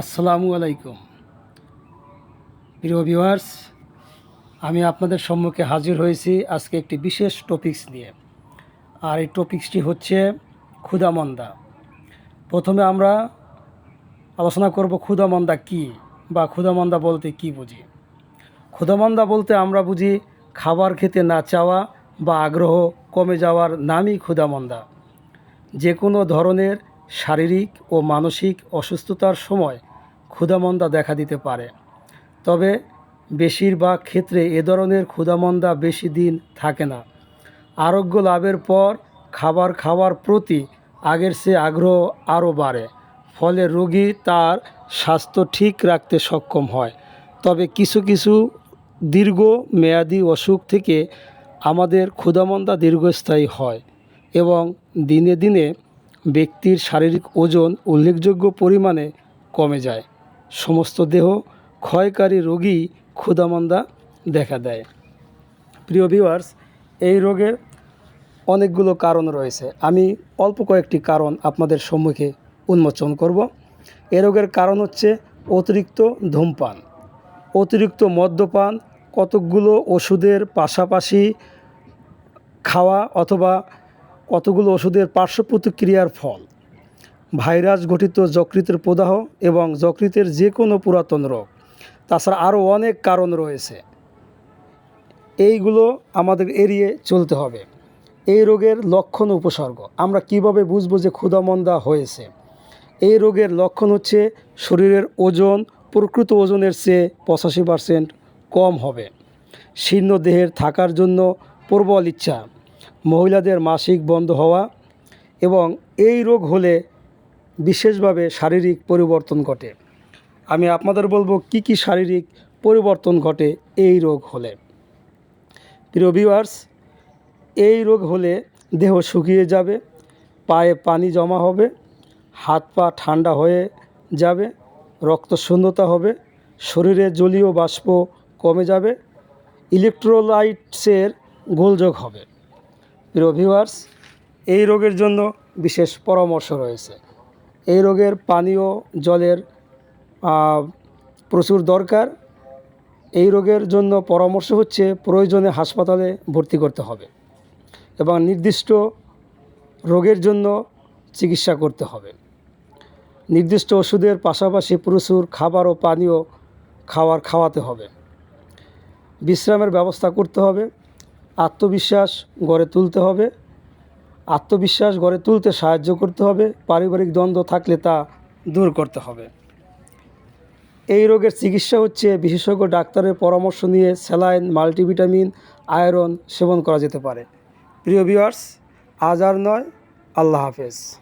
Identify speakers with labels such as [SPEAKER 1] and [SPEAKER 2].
[SPEAKER 1] আসসালামু আলাইকুম। প্রিয় ভিউয়ার্স আমি আপনাদের সম্মুখে হাজির হয়েছি আজকে একটি বিশেষ টপিকস নিয়ে। আর এই টপিকসটি হচ্ছে ক্ষুদামন্দা। প্রথমে আমরা আলোচনা করব ক্ষুদামন্দা কী বা ক্ষুদামন্দা বলতে কি বুঝি? ক্ষুদামন্দা বলতে আমরা বুঝি খাবার খেতে না চাওয়া বা আগ্রহ কমে যাওয়ার নামই ক্ষুদামন্দা। যে কোনো ধরনের শারীরিক ও মানসিক অসুস্থতার সময় ক্ষুধামন্দা দেখা দিতে পারে। তবে বেশিরভাগ ক্ষেত্রে এ ধরনের ক্ষুধামন্দা বেশি দিন থাকে না। আরোগ্য লাভের পর খাবার খাওয়ার প্রতি আগের চেয়ে আগ্রহ আরও বাড়ে, ফলে রোগী তার স্বাস্থ্য ঠিক রাখতে সক্ষম হয়। তবে কিছু কিছু দীর্ঘ মেয়াদি অসুখ থেকে আমাদের ক্ষুধামন্দা দীর্ঘস্থায়ী হয় এবং দিনে দিনে ব্যক্তির শারীরিক ওজন উল্লেখযোগ্য পরিমাণে কমে যায়। সমস্ত দেহ ক্ষয়কারী রোগী ক্ষুধামন্দা দেখা দেয়। প্রিয় ভিউয়ার্স, এই রোগের অনেকগুলো কারণ রয়েছে। আমি অল্প কয়েকটি কারণ আপনাদের সম্মুখে উন্মোচন করব। এ রোগের কারণ হচ্ছে অতিরিক্ত ধূমপান। অতিরিক্ত মদ্যপান, কতকগুলো ওষুধের পাশাপাশি খাওয়া অথবা কতগুলো ওষুধের পার্শ্ব প্রতিক্রিয়ার ফল? ভাইরাস ঘটিত যকৃতের প্রদাহ এবং যকৃতের যে কোনো পুরাতন রোগ। তাছাড়া আরও অনেক কারণ রয়েছে। এইগুলো আমাদের এড়িয়ে চলতে হবে। এই রোগের লক্ষণ উপসর্গ। আমরা কীভাবে বুঝব যে ক্ষুধামন্দা হয়েছে? এই রোগের লক্ষণ হচ্ছে শরীরের ওজন, প্রকৃত ওজনের চেয়ে পঁচাশি পার্সেন্ট কম হবে। শীর্ণ দেহের থাকার জন্য প্রবল ইচ্ছা। মহিলাদের মাসিক বন্ধ হওয়া এবং এই রোগ হলে বিশেষভাবে শারীরিক পরিবর্তন ঘটে। আমি আপনাদের বলব কি কি শারীরিক পরিবর্তন ঘটে এই রোগ হলে। প্রিয় ভিউয়ার্স এই রোগ হলে দেহ শুকিয়ে যাবে, পায়ে পানি জমা হবে, হাত পা ঠান্ডা হয়ে যাবে, রক্ত শূন্যতা হবে, শরীরে জলীয় বাষ্প কমে যাবে ইলেকট্রোলাইটসের গোলযোগ হবে। প্রিয় এই রোগের জন্য বিশেষ পরামর্শ রয়েছে। এই রোগের পানীয় জলের প্রচুর দরকার। এই রোগের জন্য পরামর্শ হচ্ছে প্রয়োজনে হাসপাতালে ভর্তি করতে হবে এবং নির্দিষ্ট রোগের জন্য চিকিৎসা করতে হবে। নির্দিষ্ট ওষুধের পাশাপাশি প্রচুর খাবার ও পানীয় খাবার খাওয়াতে হবে। বিশ্রামের ব্যবস্থা করতে হবে। আত্মবিশ্বাস গড়ে তুলতে হবে। আত্মবিশ্বাস গড়ে তুলতে সাহায্য করতে হবে। পারিবারিক দ্বন্দ্ব থাকলে তা দূর করতে হবে। এই রোগের চিকিৎসা হচ্ছে বিশেষজ্ঞ ডাক্তারের পরামর্শ নিয়ে স্যালাইন, মাল্টিভিটামিন, আয়রন সেবন করা যেতে পারে। প্রিয় বিয়ার্স আজ আর নয়। আল্লাহ হাফেজ।